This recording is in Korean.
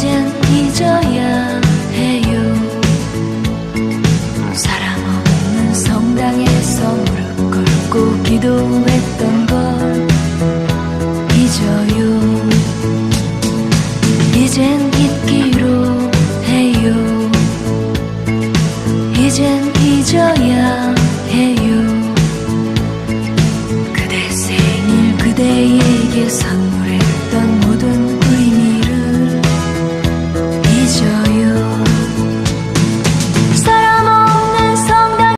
이젠 잊어야 해요. 사랑 없는 성당에서 무릎 꿇고 기도했던 걸 잊어요. 이젠 잊기로 해요. 이젠 잊어야